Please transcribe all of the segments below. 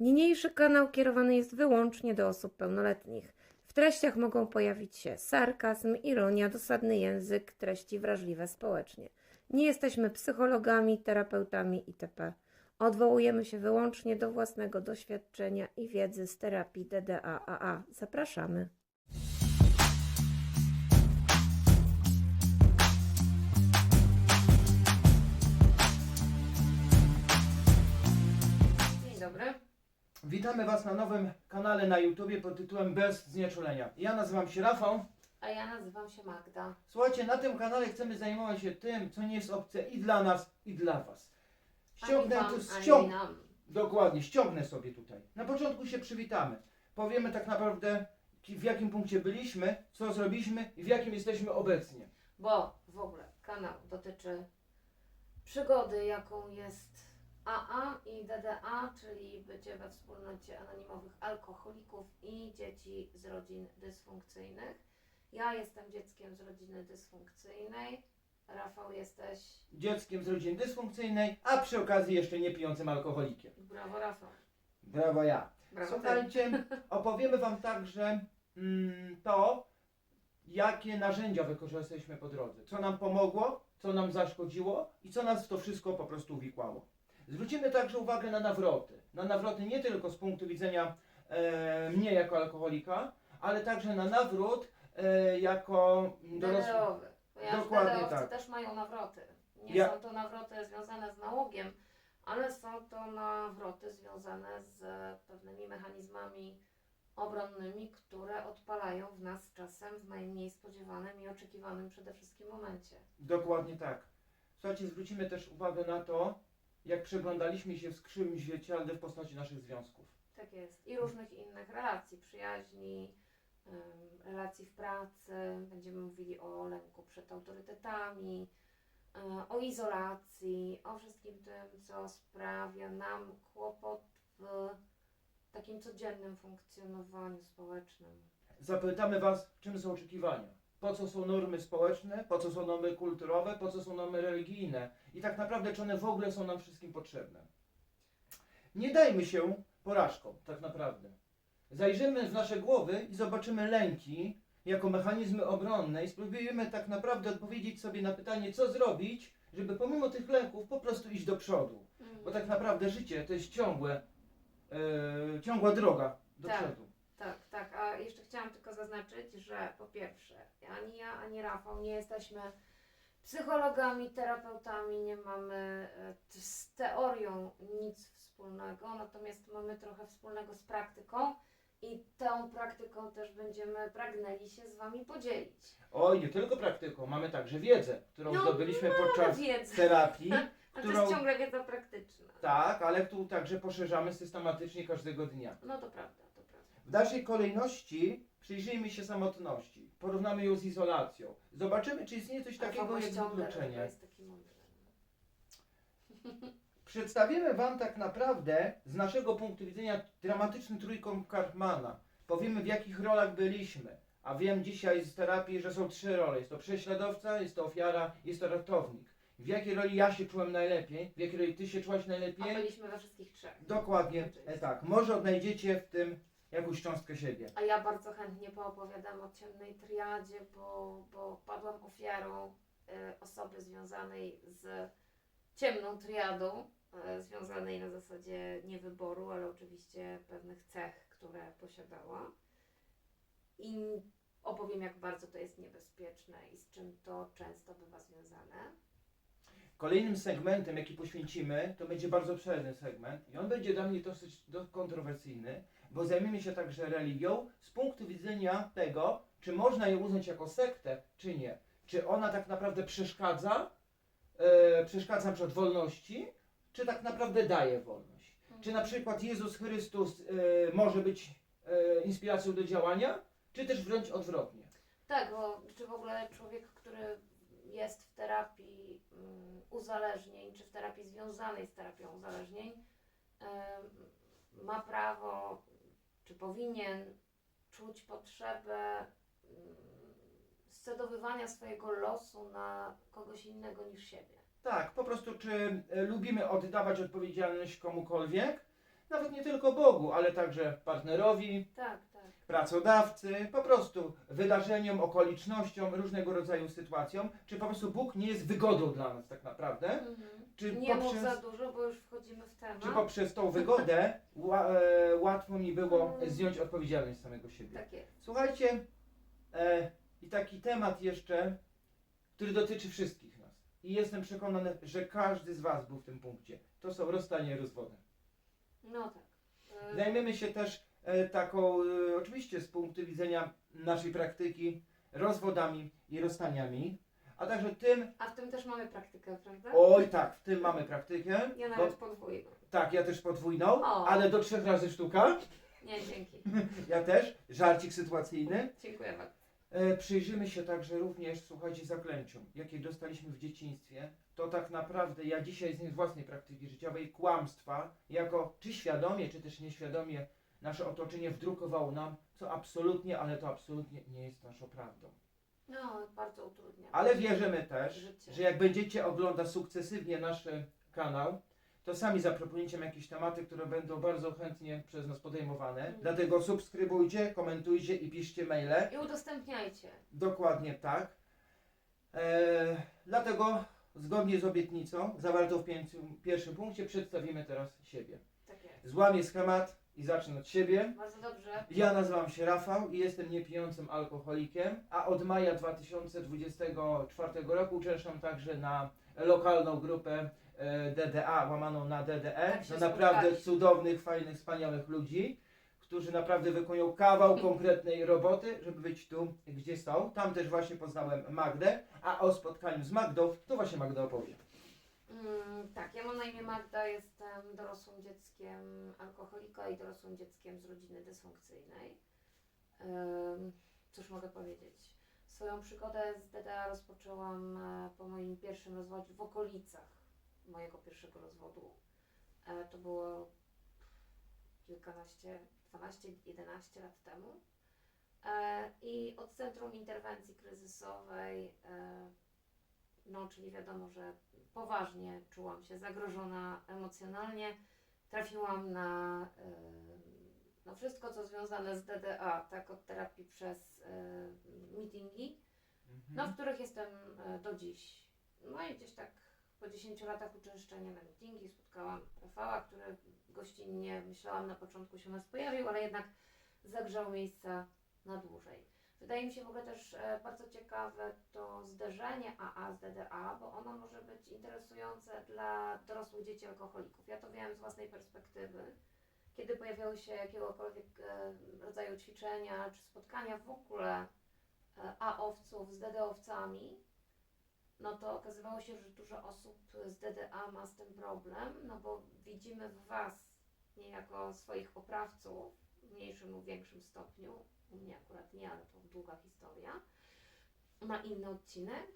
Niniejszy kanał kierowany jest wyłącznie do osób pełnoletnich. W treściach mogą pojawić się sarkazm, ironia, dosadny język, treści wrażliwe społecznie. Nie jesteśmy psychologami, terapeutami itp. Odwołujemy się wyłącznie do własnego doświadczenia i wiedzy z terapii DDA-AA. Zapraszamy. Witamy Was na nowym kanale na YouTubie pod tytułem Bez Znieczulenia. Ja nazywam się Rafał. A ja nazywam się Magda. Słuchajcie, na tym kanale chcemy zajmować się tym, co nie jest obce i dla nas, i dla Was. Ściągnę ani tu, wam, ani ściąg... nam. Dokładnie, ściągnę sobie tutaj. Na początku się przywitamy. Powiemy tak naprawdę, ki- w jakim punkcie byliśmy, co zrobiliśmy i w jakim jesteśmy obecnie. Bo w ogóle kanał dotyczy przygody, jaką jest AA i DDA, czyli bycie we wspólnocie anonimowych alkoholików i dzieci z rodzin dysfunkcyjnych. Ja jestem dzieckiem z rodziny dysfunkcyjnej. Rafał jesteś. Dzieckiem z rodziny dysfunkcyjnej, a przy okazji jeszcze nie pijącym alkoholikiem. Brawo, Rafał. Brawo ja. Brawo. Słuchajcie, opowiemy Wam także mm, to, jakie narzędzia wykorzystaliśmy po drodze. Co nam pomogło, co nam zaszkodziło i co nas w to wszystko po prostu uwikłało. Zwrócimy także uwagę na nawroty. Na nawroty nie tylko z punktu widzenia e, mnie jako alkoholika, ale także na nawrót e, jako dorosły. Dokładnie tak. też mają nawroty. Nie Ja- są to nawroty związane z nałogiem, ale są to nawroty związane z pewnymi mechanizmami obronnymi, które odpalają w nas czasem w najmniej spodziewanym i oczekiwanym przede wszystkim momencie. Dokładnie tak. Słuchajcie, zwrócimy też uwagę na to, jak przeglądaliśmy się w skrzywym świecialne w postaci naszych związków. Tak jest. I różnych innych relacji, przyjaźni, relacji w pracy. Będziemy mówili o lęku przed autorytetami, y, o izolacji, o wszystkim tym, co sprawia nam kłopot w takim codziennym funkcjonowaniu społecznym. Zapytamy Was, czym są oczekiwania. Po co są normy społeczne, po co są normy kulturowe, po co są normy religijne i tak naprawdę, czy one w ogóle są nam wszystkim potrzebne. Nie dajmy się porażkom, tak naprawdę. Zajrzymy w nasze głowy i zobaczymy lęki jako mechanizmy obronne i spróbujemy tak naprawdę odpowiedzieć sobie na pytanie, co zrobić, żeby pomimo tych lęków po prostu iść do przodu. Bo tak naprawdę życie to jest ciągłe, e, ciągła droga do Tak. przodu. Tak, tak. A jeszcze chciałam tylko zaznaczyć, że po pierwsze, ani ja, ani Rafał nie jesteśmy psychologami, terapeutami, nie mamy e, z teorią nic wspólnego, natomiast mamy trochę wspólnego z praktyką i tą praktyką też będziemy pragnęli się z Wami podzielić. Oj, nie tylko praktyką, mamy także wiedzę, którą No, zdobyliśmy podczas Wiedzę, terapii. ale to którą- jest ciągle wiedza praktyczna. Tak, ale tu także poszerzamy systematycznie każdego dnia. No to prawda, to prawda. W dalszej kolejności przyjrzyjmy się samotności. Porównamy ją z izolacją. Zobaczymy, czy istnieje coś takiego jak wykluczenie. jest taki mądry. Przedstawimy Wam tak naprawdę z naszego punktu widzenia dramatyczny trójkąt Karpmana. Powiemy w jakich rolach byliśmy. A wiem dzisiaj z terapii, że są trzy role. Jest to prześladowca, jest to ofiara, jest to ratownik. W jakiej roli ja się czułem najlepiej, w jakiej roli Ty się czułaś A najlepiej. byliśmy we wszystkich trzech. Dokładnie, e, tak. Może odnajdziecie w tym jakąś cząstkę siebie. A ja bardzo chętnie poopowiadam o ciemnej triadzie, bo, bo padłam ofiarą e, osoby związanej z ciemną triadą, e, związanej na zasadzie nie wyboru, ale oczywiście pewnych cech, które posiadała. I opowiem, jak bardzo to jest niebezpieczne i z czym to często bywa związane. Kolejnym segmentem, jaki poświęcimy, to będzie bardzo obszerny segment i on będzie dla mnie dosyć do- kontrowersyjny, bo zajmiemy się także religią z punktu widzenia tego, czy można ją uznać jako sektę, czy nie. Czy ona tak naprawdę przeszkadza, e, przeszkadza przed wolności, czy tak naprawdę daje wolność. Czy na przykład Jezus Chrystus e, może być e, inspiracją do działania, czy też wręcz odwrotnie. Tak, bo czy w ogóle człowiek, który jest w terapii mm, uzależnień, czy w terapii związanej z terapią uzależnień, ma prawo, czy powinien czuć potrzebę mm, scedowywania swojego losu na kogoś innego niż siebie. Tak, po prostu czy e, lubimy oddawać odpowiedzialność komukolwiek, nawet nie tylko Bogu, ale także partnerowi, Tak, tak. Pracodawcy, po prostu wydarzeniom, okolicznościom, różnego rodzaju sytuacjom, czy po prostu Bóg nie jest wygodą dla nas tak naprawdę, Mhm. czy Nie mów poprzez, za dużo, bo już wchodzimy w temat. czy poprzez tą wygodę ła, e, łatwo mi było zdjąć odpowiedzialność samego siebie. Tak jest. Słuchajcie, e, i taki temat jeszcze, który dotyczy wszystkich nas. I jestem przekonany, że każdy z Was był w tym punkcie. To są rozstania i rozwody. No tak. E, Zajmiemy się też taką, e, oczywiście z punktu widzenia naszej praktyki, rozwodami i rozstaniami, a także tym, A w tym też mamy praktykę, prawda? oj tak, w tym mamy praktykę. Ja bo, nawet podwójną. tak, ja też podwójną, O. ale do trzech razy sztuka. Nie, dzięki. Ja też, żarcik sytuacyjny. Dziękuję bardzo. E, przyjrzymy się także również, słuchajcie, zaklęciom, jakie dostaliśmy w dzieciństwie. To tak naprawdę ja dzisiaj z własnej praktyki życiowej kłamstwa, jako czy świadomie, czy też nieświadomie nasze otoczenie wdrukowało nam, co absolutnie, ale to absolutnie nie jest naszą prawdą. No, bardzo utrudnia. Ale wierzymy też, Życie. że jak będziecie oglądać sukcesywnie nasz kanał, to sami zaproponujecie nam jakieś tematy, które będą bardzo chętnie przez nas podejmowane. Mhm. Dlatego subskrybujcie, komentujcie i piszcie maile. I udostępniajcie. Dokładnie tak. E, dlatego zgodnie z obietnicą zawartą w pierwszym punkcie przedstawimy teraz siebie. Tak jest. Złamię schemat i zacznę od siebie. Bardzo dobrze. Ja nazywam się Rafał i jestem niepijącym alkoholikiem, a od maja 2024 roku uczęszczam także na lokalną grupę e, DDA, łamaną na DDE. Tak się na naprawdę spotkaliśmy. cudownych, fajnych, wspaniałych ludzi, którzy naprawdę wykonują kawał konkretnej roboty, żeby być tu, gdzie są. Tam też właśnie poznałem Magdę, a o spotkaniu z Magdą to właśnie Magda opowie. Mm, tak, na imię Magda, jestem dorosłym dzieckiem alkoholika i dorosłym dzieckiem z rodziny dysfunkcyjnej. Cóż mogę powiedzieć? Swoją przygodę z DDA rozpoczęłam e, po moim pierwszym rozwodzie w okolicach mojego pierwszego rozwodu. E, to było kilkanaście, 12, 11 lat temu. E, I od Centrum Interwencji Kryzysowej, no czyli wiadomo, że poważnie czułam się zagrożona emocjonalnie. Trafiłam na no wszystko, co związane z DDA, tak od terapii przez meetingi, no, w których jestem y, do dziś. No i gdzieś tak po 10 latach uczęszczania na meetingi spotkałam Rafała, który gościnnie, myślałam na początku się u nas pojawił, ale jednak zagrzał miejsca na dłużej. Wydaje mi się w ogóle też e, bardzo ciekawe to zderzenie AA z DDA, bo ono może być interesujące dla dorosłych dzieci alkoholików. Ja to wiem z własnej perspektywy. Kiedy pojawiały się jakiegokolwiek e, rodzaju ćwiczenia czy spotkania w ogóle e, A-owców z DD-owcami, no to okazywało się, że dużo osób z DDA ma z tym problem, no bo widzimy w Was niejako swoich oprawców w mniejszym lub większym stopniu. U mnie akurat nie, ale to długa historia. Na inny odcinek.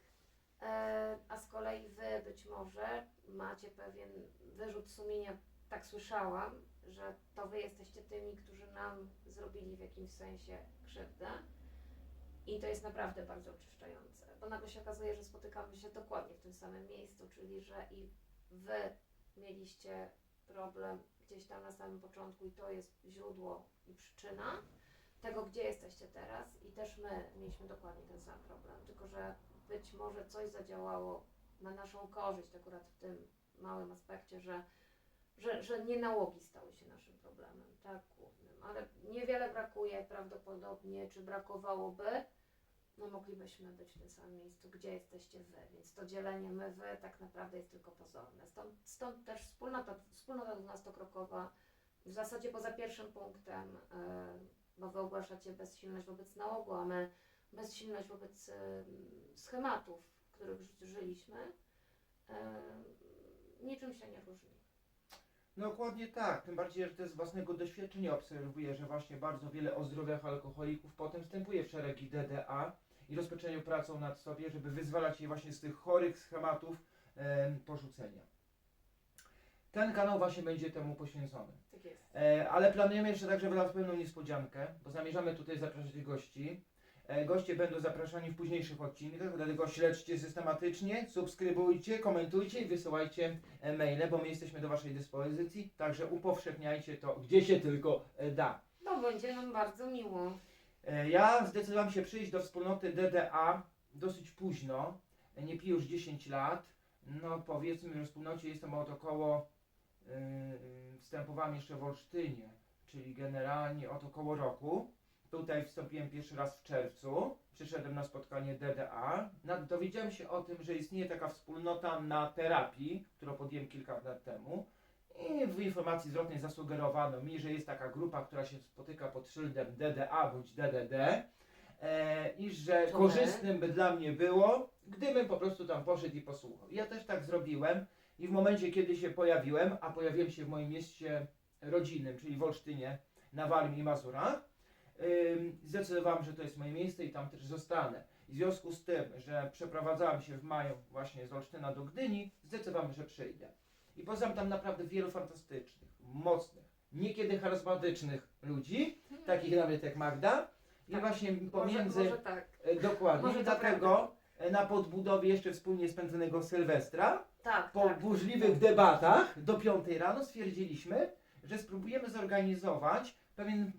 E, a z kolei Wy być może macie pewien wyrzut sumienia, tak słyszałam, że to Wy jesteście tymi, którzy nam zrobili w jakimś sensie krzywdę. I to jest naprawdę bardzo oczyszczające, bo nagle się okazuje, że spotykamy się dokładnie w tym samym miejscu, czyli że i Wy mieliście problem gdzieś tam na samym początku i to jest źródło i przyczyna tego, gdzie jesteście teraz i też my mieliśmy dokładnie ten sam problem, tylko że być może coś zadziałało na naszą korzyść akurat w tym małym aspekcie, że, że, że nie nałogi stały się naszym problemem, tak, głównym, ale niewiele brakuje prawdopodobnie, czy brakowałoby, no moglibyśmy być w tym samym miejscu, gdzie jesteście Wy, więc to dzielenie my, Wy tak naprawdę jest tylko pozorne. Stąd, stąd też wspólnota, wspólnota dwunastokrokowa, w zasadzie poza pierwszym punktem, yy, bo Wy ogłaszacie bezsilność wobec nałogu, a my bezsilność wobec schematów, w których ży- żyliśmy, niczym się nie różni. Dokładnie tak, tym bardziej, że też z własnego doświadczenia obserwuję, że właśnie bardzo wiele ozdrowiałych alkoholików potem wstępuje w szeregi DDA i rozpoczynają pracą nad sobie, żeby wyzwalać je właśnie z tych chorych schematów em, porzucenia. Ten kanał właśnie będzie temu poświęcony. Tak jest. E, ale planujemy jeszcze także dla Was pewną niespodziankę, bo zamierzamy tutaj zapraszać gości. E, Goście będą zapraszani w późniejszych odcinkach, dlatego śledźcie systematycznie, subskrybujcie, komentujcie i wysyłajcie e, maile, bo my jesteśmy do Waszej dyspozycji, także upowszechniajcie to, gdzie się tylko e, da. No będzie nam bardzo miło. E, Ja zdecydowałem się przyjść do wspólnoty DDA dosyć późno, nie piję już 10 lat, no powiedzmy, że w wspólnocie jestem od około, wstępowałem jeszcze w Olsztynie, czyli generalnie od około roku. Tutaj wstąpiłem pierwszy raz w czerwcu, przyszedłem na spotkanie DDA, dowiedziałem się o tym, że istnieje taka wspólnota na terapii, którą podjąłem kilka lat temu. I w informacji zwrotnej zasugerowano mi, że jest taka grupa, która się spotyka pod szyldem DDA bądź DDD e, i że korzystnym by dla mnie było, gdybym po prostu tam poszedł i posłuchał. Ja też tak zrobiłem i w momencie, kiedy się pojawiłem, a pojawiłem się w moim mieście rodzinnym, czyli w Olsztynie, na Warmii i Mazurach, zdecydowałem, że to jest moje miejsce i tam też zostanę. I w związku z tym, że przeprowadzałem się w maju właśnie z Olsztyna do Gdyni, zdecydowałem, że przyjdę. I poznam tam naprawdę wielu fantastycznych, mocnych, niekiedy charyzmatycznych ludzi, takich nawet jak Magda. I Tak. właśnie Może, pomiędzy, może tak. e, dokładnie, może dlatego na podbudowie jeszcze wspólnie spędzonego Sylwestra, Tak, po tak. burzliwych debatach do 5 rano stwierdziliśmy, że spróbujemy zorganizować pewien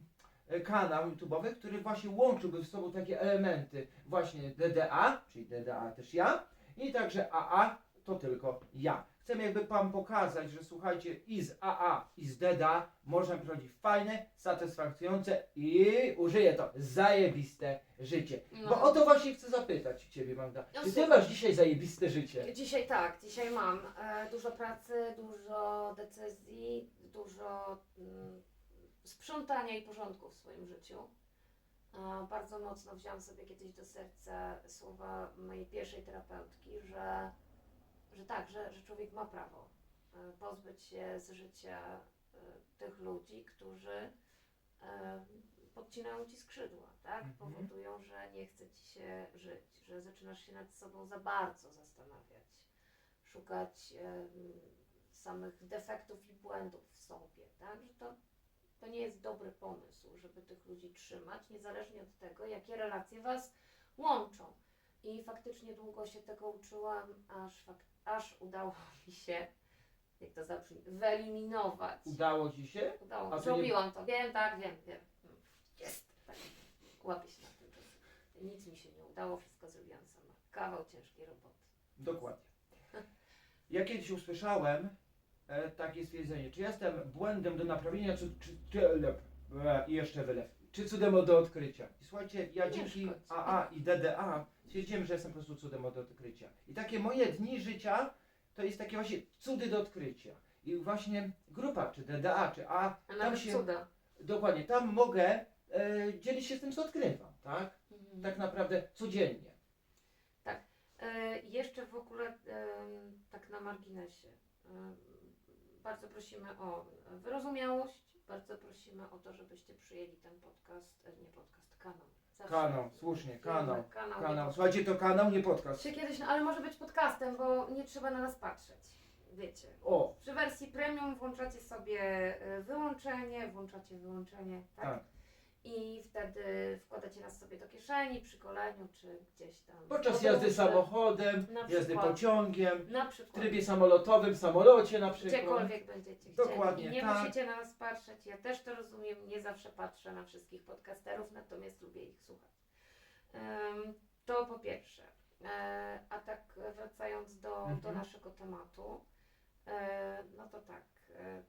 e, kanał YouTube'owy, który właśnie łączyłby w sobą takie elementy właśnie DDA, czyli DDA też ja, i także AA to tylko ja. Chcemy jakby Wam pokazać, że słuchajcie, i z AA, i z DDA można prowadzić fajne, satysfakcjonujące i użyję to, zajebiste życie. No. Bo o to właśnie chcę zapytać Ciebie, Magda. No Czy Ty masz dzisiaj zajebiste życie? Dzisiaj tak, dzisiaj mam e, dużo pracy, dużo decyzji, dużo mm, sprzątania i porządku w swoim życiu. E, bardzo mocno wziąłam sobie kiedyś do serca słowa mojej pierwszej terapeutki, że, że tak, że, że człowiek ma prawo e, pozbyć się z życia e, tych ludzi, którzy e, podcinają ci skrzydła, tak? Mhm. Powodują, że nie chce ci się żyć, że zaczynasz się nad sobą za bardzo zastanawiać, szukać samych defektów i błędów w sobie, tak? Że to, to nie jest dobry pomysł, żeby tych ludzi trzymać, niezależnie od tego, jakie relacje was łączą. I faktycznie długo się tego uczyłam, aż, fak- aż udało mi się, jak to zabrzmi, wyeliminować. Udało Ci się? Udało A mi to nie- Zrobiłam to. Wiem, tak, wiem, wiem. Jest. Tak. Łapię się na tym. że Nic mi się nie udało, wszystko zrobiłam sama. Kawał ciężkiej roboty. Dokładnie. Ja kiedyś usłyszałem e, takie stwierdzenie, czy jestem błędem do naprawienia, czy, czy, czy e, i jeszcze wylew, czy cudem do odkrycia. I słuchajcie, ja dzięki. AA i DDA stwierdziłem, że jestem po prostu cudem do odkrycia. I takie moje dni życia to jest takie właśnie cudy do odkrycia. I właśnie grupa, czy DDA, czy A, A tam nawet się, cuda. dokładnie, tam mogę e, dzielić się z tym, co odkrywam, tak? Mhm. Tak naprawdę codziennie. E, jeszcze w ogóle em, tak na marginesie. em, bardzo prosimy o wyrozumiałość, bardzo prosimy o to, żebyście przyjęli ten podcast, e, nie podcast, kanał. Zawsze Kanał, słusznie, kanał. kanał, Kanał. Słuchajcie, to kanał, nie podcast. Się kiedyś, no, ale może być podcastem, bo nie trzeba na nas patrzeć. Wiecie. O, Przy wersji premium włączacie sobie y, wyłączenie, włączacie wyłączenie, tak? tak. I wtedy wkładacie nas sobie do kieszeni przy goleniu, czy gdzieś tam. Podczas jazdy samochodem, Na jazdy przykład. pociągiem, Na w przykład. trybie samolotowym, w samolocie na przykład. Gdziekolwiek będziecie chcieli. Dokładnie, I nie tak. musicie na nas patrzeć. Ja też to rozumiem. Nie zawsze patrzę na wszystkich podcasterów, natomiast lubię ich słuchać. Em, to po pierwsze. E, a tak wracając do, do Mhm. naszego tematu, e, no to tak. E,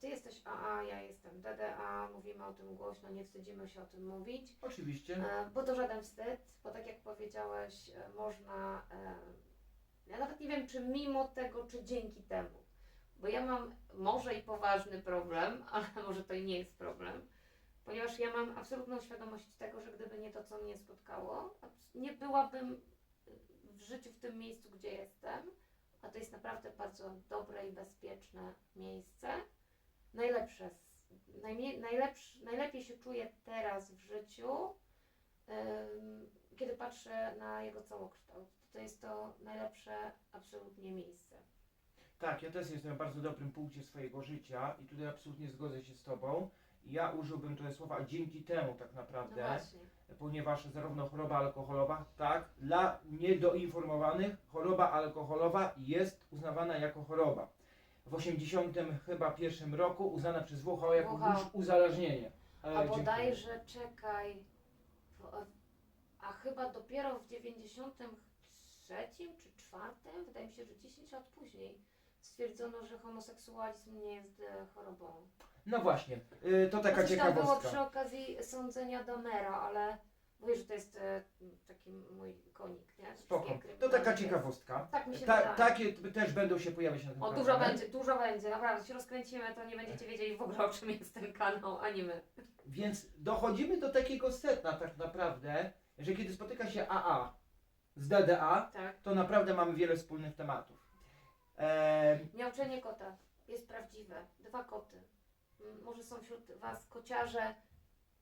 ty jesteś AA, ja jestem DDA, mówimy o tym głośno, nie wstydzimy się o tym mówić. Oczywiście. E, Bo to żaden wstyd, bo tak jak powiedziałeś, e, można. e, Ja nawet nie wiem, czy mimo tego, czy dzięki temu. Bo ja mam może i poważny problem, ale może to i nie jest problem, ponieważ ja mam absolutną świadomość tego, że gdyby nie to, co mnie spotkało, nie byłabym w życiu w tym miejscu, gdzie jestem. A to jest naprawdę bardzo dobre i bezpieczne miejsce. Najlepsze, najmniej, najlepiej się czuję teraz w życiu, kiedy patrzę na jego całokształt, to jest to najlepsze absolutnie miejsce. Tak, ja też jestem na bardzo dobrym punkcie swojego życia i tutaj absolutnie zgodzę się z Tobą. Ja użyłbym tutaj słowa dzięki temu tak No naprawdę, właśnie. ponieważ zarówno choroba alkoholowa, tak, dla niedoinformowanych choroba alkoholowa jest uznawana jako choroba. W 80 chyba pierwszym roku uznana przez WHO jako WHO. już uzależnienie. E, A dziękuję. bodajże, czekaj, w, a chyba dopiero w 93 czy 4, wydaje mi się, że 10 lat później, stwierdzono, że homoseksualizm nie jest e, chorobą. No właśnie, y, to taka Coś tam było ciekawostka. przy okazji sądzenia Domera, ale mówię, że to jest e, taki mój konik, nie? Spoko. Wszystkie To taka kryminalne. ciekawostka. Tak mi się Ta, wydaje. takie t- też będą się pojawiać na tym O, kanale. dużo będzie, dużo będzie, naprawdę. się rozkręcimy, to nie będziecie wiedzieli w ogóle o czym jest ten kanał, ani my. Więc dochodzimy do takiego setna tak naprawdę, że kiedy spotyka się AA z DDA, Tak. to naprawdę mamy wiele wspólnych tematów. Eee, Miauczenie kota jest prawdziwe. Dwa koty. M, Może są wśród Was kociarze,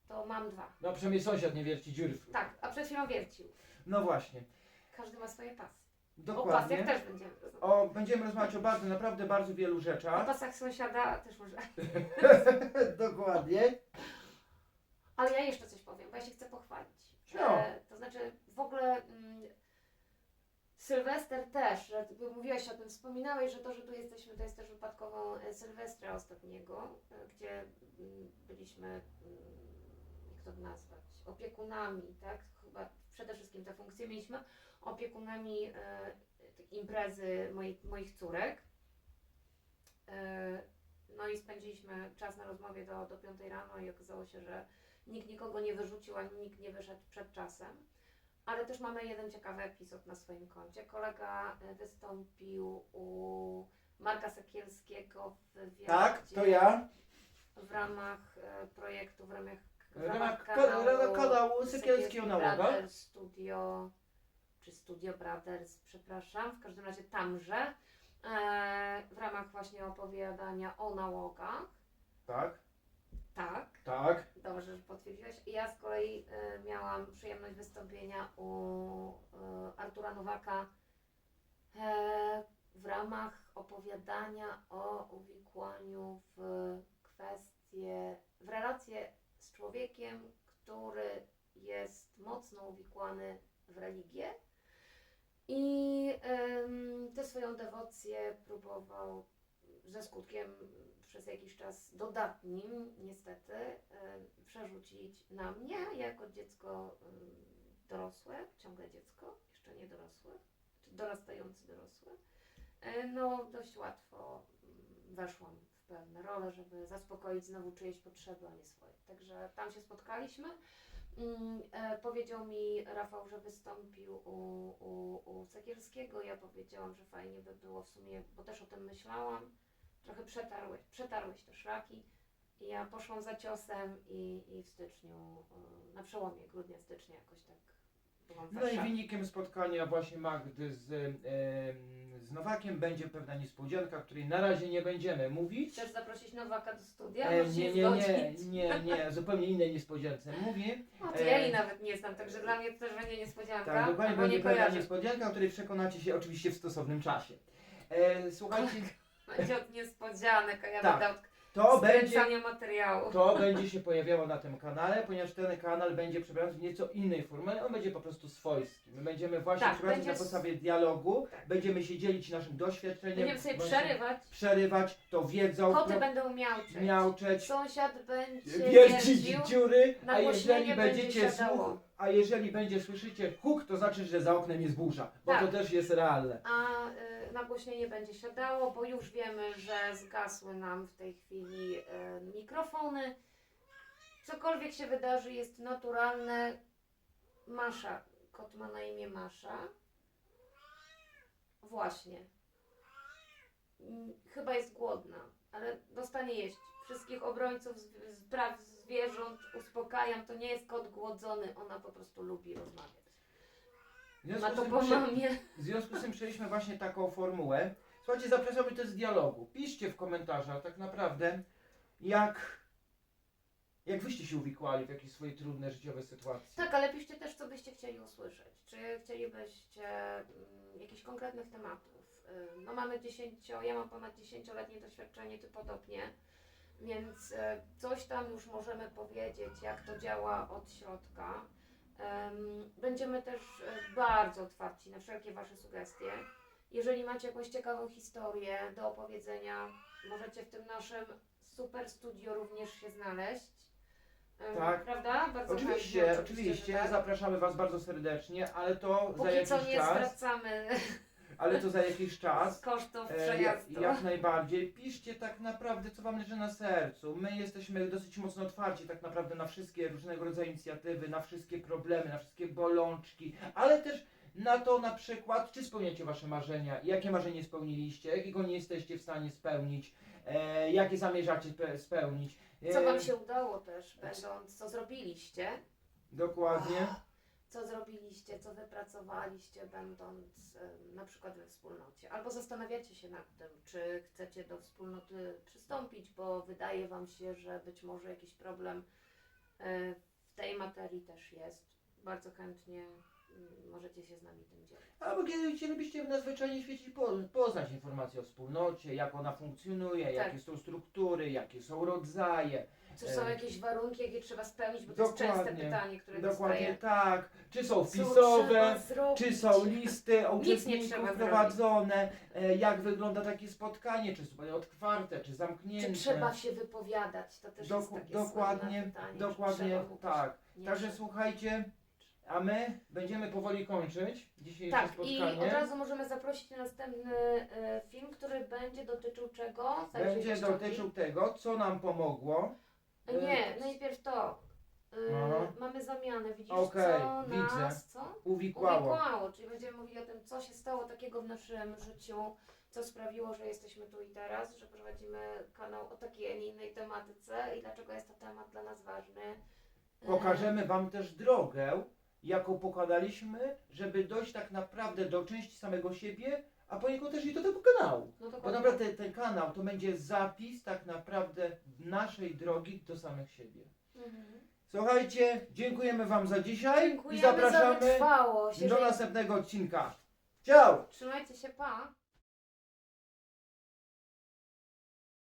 to mam dwa. no przynajmniej sąsiad nie wierci dziury. w- Tak, a przed chwilą wiercił. No właśnie, Każdy ma swoje pasy. O dokładnie. pasjach też będziemy rozmawiać. O, będziemy rozmawiać o bardzo, naprawdę bardzo wielu O rzeczach. pasach sąsiada też może. dokładnie. Ale ja jeszcze coś powiem, bo ja się chcę pochwalić. No. E, to znaczy w ogóle mm, Sylwester też, że ty mówiłeś o tym, wspominałeś, że to, że tu jesteśmy, to jest też wypadkową e, Sylwestra ostatniego, e, gdzie mm, byliśmy, mm, jak to nazwać, opiekunami, tak? Chyba przede wszystkim te funkcje mieliśmy, opiekunami e, imprezy moich, moich córek. No i spędziliśmy czas na rozmowie do, do 5 rano i okazało się, że nikt nikogo nie wyrzucił, ani nikt nie wyszedł przed czasem. Ale też mamy jeden ciekawy epizod na swoim koncie. Kolega e, wystąpił u Marka Sekielskiego w wywiadzie Tak, to ja. w ramach e, projektu, w ramach, w ramach ka- kanału ramach kanału Sekielskiego Sekielski Nałoga. Studio, czy Studio Brothers, przepraszam, w każdym razie tamże, e, w ramach właśnie opowiadania o nałogach. Tak, Tak, tak. dobrze, że potwierdziłeś. Ja z kolei e, miałam przyjemność wystąpienia u e, Artura Nowaka e, w ramach opowiadania o uwikłaniu w kwestie, w relacje z człowiekiem, który jest mocno uwikłany w religię i em, tę swoją dewocję próbował ze skutkiem przez jakiś czas dodatnim, niestety, em, przerzucić na mnie jako dziecko em, dorosłe, ciągle dziecko, jeszcze nie dorosłe, czy dorastający dorosły. E, No, dość łatwo mm, weszłam w pewne role, żeby zaspokoić znowu czyjeś potrzeby, a nie swoje. Także tam się spotkaliśmy. Mm, e, powiedział mi Rafał, że wystąpił u, u, u Sekielskiego. Ja powiedziałam, że fajnie by było w sumie, bo też o tym myślałam. Trochę przetarłeś, przetarłeś te szlaki. I ja poszłam za ciosem i, i w styczniu, e, na przełomie grudnia, stycznia jakoś tak byłam w No i Warszawie. wynikiem spotkania właśnie Magdy z, em, z Nowakiem będzie pewna niespodzianka, której na razie nie będziemy mówić. Chcesz zaprosić Nowaka do studia? E, Możesz nie, się nie, nie, zgodzić. nie, nie, zupełnie innej niespodziance mówię. O, to ja E, jej nawet nie znam, także dla mnie to też będzie niespodzianka. Tak, dokładnie albo będzie nie pewna kojarzę. niespodzianka, o której przekonacie się oczywiście w stosownym czasie. E, słuchajcie, Będzie od niespodzianek, a ja Tak, będę od to będzie, skręcania materiału. to będzie się pojawiało na tym kanale, ponieważ ten kanał będzie przebrany w nieco innej formule, on będzie po prostu swojski. My będziemy właśnie Tak, będzie na s- podstawie dialogu, Tak. będziemy się dzielić naszym doświadczeniem, Będziemy sobie właśnie przerywać. przerywać to wiedzą, Koty pro- będą miauczeć. miauczeć, Sąsiad będzie wiercić wiercił. dziury, a Nagłośnienie jeżeli będzie będziecie siadało. słuch, a jeżeli będzie słyszycie huk, to znaczy, że za oknem jest burza, bo Tak. to też jest realne. A y, nagłośnienie będzie siadało, bo już wiemy, że zgasły nam w tej chwili y, mikrofony. Cokolwiek się wydarzy jest naturalne. Masza, kot ma na imię Masza. Właśnie. Mm, Chyba jest głodna, ale dostanie jeść. Wszystkich obrońców praw zwierząt uspokajam, to nie jest kot głodzony, ona po prostu lubi rozmawiać. W Ma związku, to z tym, po prze- mamie. w związku z tym przyjęliśmy właśnie taką formułę. Słuchajcie, zapraszamy też z dialogu. Piszcie w komentarzach tak naprawdę, jak, jak wyście się uwikłali w jakieś swoje trudne życiowe sytuacje. Tak, ale piszcie też, co byście chcieli usłyszeć. Czy chcielibyście mm, jakichś konkretnych tematów? Ym, No mamy 10, ja mam ponad 10-letnie doświadczenie, ty podobnie. Więc e, coś tam już możemy powiedzieć, jak to działa od środka. Em, Będziemy też e, bardzo otwarci na wszelkie Wasze sugestie. Jeżeli macie jakąś ciekawą historię do opowiedzenia, możecie w tym naszym super studio również się znaleźć. Tak. Prawda? Bardzo Oczywiście, chętnie, oczywiście, że tak. zapraszamy Was bardzo serdecznie, ale to Póki jakiś co nie czas, zwracamy ale to za jakiś czas. kosztów E, jak, przejazdu. jak najbardziej. Piszcie tak naprawdę, co Wam leży na sercu. My jesteśmy dosyć mocno otwarci tak naprawdę na wszystkie różnego rodzaju inicjatywy, na wszystkie problemy, na wszystkie bolączki, ale też na to na przykład, czy spełniacie Wasze marzenia, jakie marzenie spełniliście, jakiego nie jesteście w stanie spełnić, e, jakie zamierzacie pe- spełnić. E, Co Wam się udało też, będąc, co zrobiliście? Dokładnie. Co zrobiliście, co wypracowaliście, będąc na przykład we wspólnocie? Albo zastanawiacie się nad tym, czy chcecie do wspólnoty przystąpić, bo wydaje Wam się, że być może jakiś problem e, w tej materii też jest. Bardzo chętnie możecie się z nami tym dzielić. Albo kiedy chcielibyście na zwyczajnie świecie po, poznać informacje o wspólnocie, jak ona funkcjonuje, Tak. jakie są struktury, jakie są rodzaje. Czy są E, jakieś warunki, jakie trzeba spełnić, bo to jest częste Dokładnie. pytanie, które Dokładnie dostaję. tak. Czy są Co wpisowe, trzeba zrobić? czy są listy Nic nie uczestników trzeba prowadzone, e, jak wygląda takie spotkanie, czy są otwarte, czy Czy zamknięte. trzeba się wypowiadać? To też jest takie dokładnie, pytanie. czy dokładnie trzeba tak. Nie Także trzeba. słuchajcie, a my będziemy powoli kończyć dzisiejsze Tak, i spotkanie. od razu możemy zaprosić na następny e, film, który będzie dotyczył czego? Zajrzyj Będzie jeszcze dotyczył tego, co nam pomogło. E, Nie, najpierw to. E, Aha. mamy zamianę, widzisz, Okej, co widzę. nas, co? Uwikłało. Uwikłało, czyli będziemy mówili o tym, co się stało takiego w naszym życiu, co sprawiło, że jesteśmy tu i teraz, że prowadzimy kanał o takiej, a nie innej tematyce i dlaczego jest to temat dla nas ważny. E, Pokażemy Wam też drogę, jaką pokładaliśmy, żeby dojść tak naprawdę do części samego siebie, a poniekąd też i do tego kanału. No Bo naprawdę ten kanał to będzie zapis tak naprawdę naszej drogi do samych siebie. Mhm. Słuchajcie, dziękujemy Wam za dzisiaj Dziękujemy i zapraszamy za do Jeżeli- następnego odcinka. Ciao! Trzymajcie się, pa!